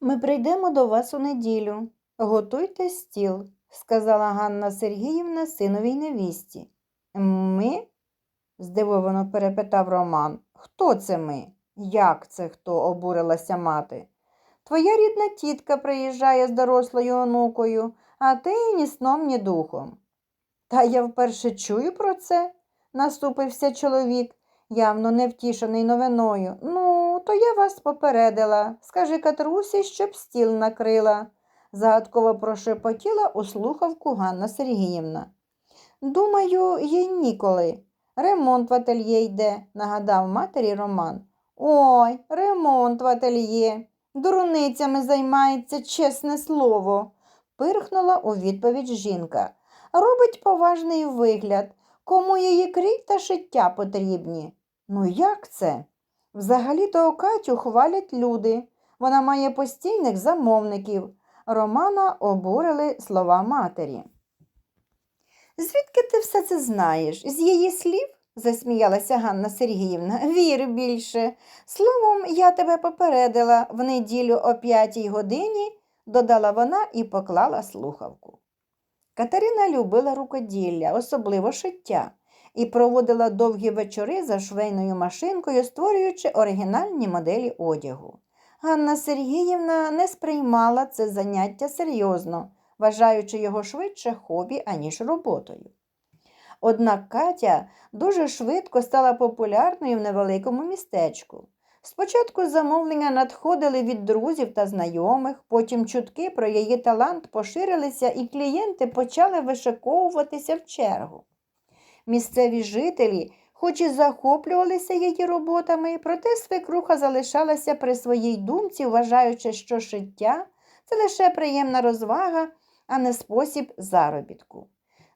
Ми прийдемо до вас у неділю. Готуйте стіл, сказала Ганна Сергіївна синовій невісті. Ми? здивовано перепитав Роман. Хто це ми? Як це хто? обурилася мати. Твоя рідна тітка приїжджає з дорослою онукою, а ти ні сном, ні духом. Та я вперше чую про це, наступився чоловік, явно невтішений новиною. Ну, то я вас попередила. Скажи Катрусі, щоб стіл накрила, загадково прошепотіла у слухавку Ганна Сергіївна. Думаю, їй ніколи. Ремонт в ательє йде, нагадав матері Роман. Ой, ремонт в ательє. Дурницями займається, чесне слово, пирхнула у відповідь жінка. Робить поважний вигляд, кому її крій та шиття потрібні. Ну як це? Взагалі-то Катю хвалять люди. Вона має постійних замовників. Романа обурили слова матері. Звідки ти все це знаєш? З її слів? засміялася Ганна Сергіївна. Вір більше. Словом, я тебе попередила в неділю о п'ятій годині, додала вона і поклала слухавку. Катерина любила рукоділля, особливо шиття, і проводила довгі вечори за швейною машинкою, створюючи оригінальні моделі одягу. Ганна Сергіївна не сприймала це заняття серйозно, вважаючи його швидше хобі, аніж роботою. Однак Катя дуже швидко стала популярною в невеликому містечку. Спочатку замовлення надходили від друзів та знайомих, потім чутки про її талант поширилися, і клієнти почали вишиковуватися в чергу. Місцеві жителі, хоч і захоплювалися її роботами, проте свекруха залишалася при своїй думці, вважаючи, що шиття це лише приємна розвага, а не спосіб заробітку.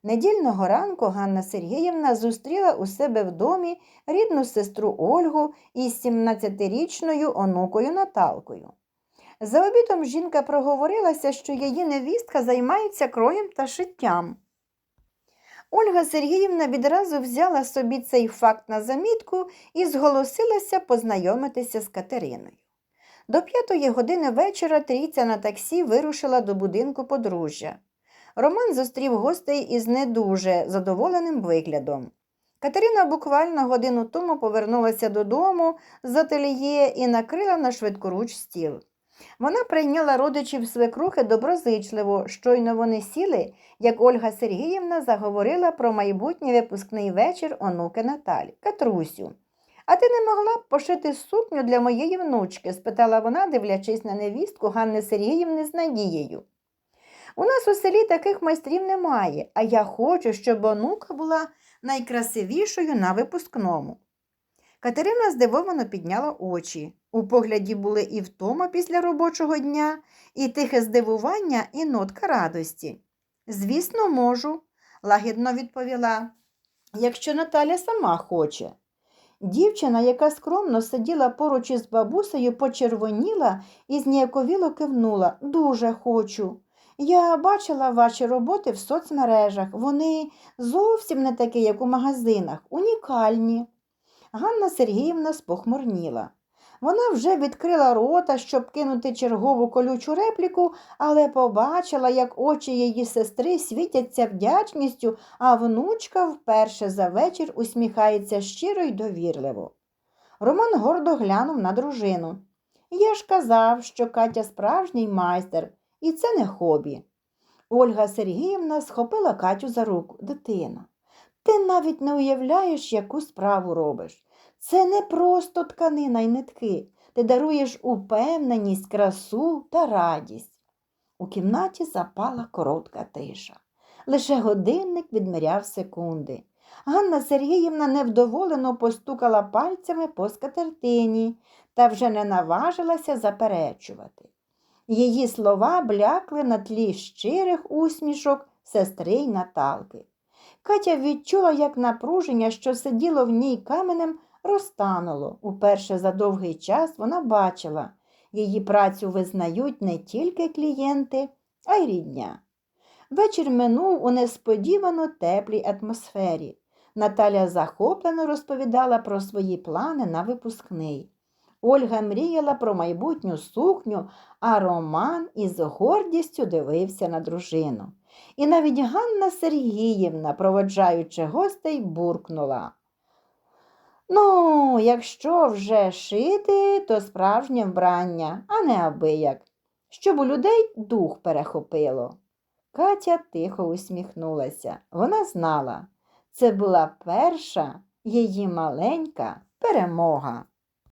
Недільного ранку Ганна Сергіївна зустріла у себе в домі рідну сестру Ольгу із 17-річною онукою Наталкою. За обідом жінка проговорилася, що її невістка займається кроєм та шиттям. Ольга Сергіївна відразу взяла собі цей факт на замітку і зголосилася познайомитися з Катериною. До п'ятої години вечора трійця на таксі вирушила до будинку подружжя. Роман зустрів гостей із не дуже задоволеним виглядом. Катерина буквально годину тому повернулася додому з ательє і накрила на швидкоруч стіл. Вона прийняла родичів свекрухи доброзичливо, щойно вони сіли, як Ольга Сергіївна заговорила про майбутній випускний вечір онуки Наталі. Катрусю, а ти не могла б пошити сукню для моєї внучки? спитала вона, дивлячись на невістку Ганни Сергіївни з надією. У нас у селі таких майстрів немає, а я хочу, щоб онука була найкрасивішою на випускному. Катерина здивовано підняла очі. У погляді були і втома після робочого дня, і тихе здивування, і нотка радості. Звісно, можу, лагідно відповіла, якщо Наталя сама хоче. Дівчина, яка скромно сиділа поруч із бабусею, почервоніла і зніяковіло кивнула. Дуже хочу. Я бачила ваші роботи в соцмережах. Вони зовсім не такі, як у магазинах, унікальні. Ганна Сергіївна спохмурніла. Вона вже відкрила рота, щоб кинути чергову колючу репліку, але побачила, як очі її сестри світяться вдячністю, а внучка вперше за вечір усміхається щиро й довірливо. Роман гордо глянув на дружину. Я ж казав, що Катя справжній майстер, і це не хобі. Ольга Сергіївна схопила Катю за руку. Дитина, ти навіть не уявляєш, яку справу робиш. Це не просто тканина й нитки. Ти даруєш упевненість, красу та радість. У кімнаті запала коротка тиша. Лише годинник відміряв секунди. Ганна Сергіївна невдоволено постукала пальцями по скатертині та вже не наважилася заперечувати. Її слова блякли на тлі щирих усмішок сестри й Наталки. Катя відчула, як напруження, що сиділо в ній каменем, розтануло. Уперше за довгий час вона бачила, її працю визнають не тільки клієнти, а й рідня. Вечір минув у несподівано теплій атмосфері. Наталя захоплено розповідала про свої плани на випускний. Ольга мріяла про майбутню сукню, а Роман із гордістю дивився на дружину. І навіть Ганна Сергіївна, проводжаючи гостей, буркнула. Ну, якщо вже шити, то справжнє вбрання, а не абияк, щоб у людей дух перехопило. Катя тихо усміхнулася. Вона знала, це була перша її маленька перемога.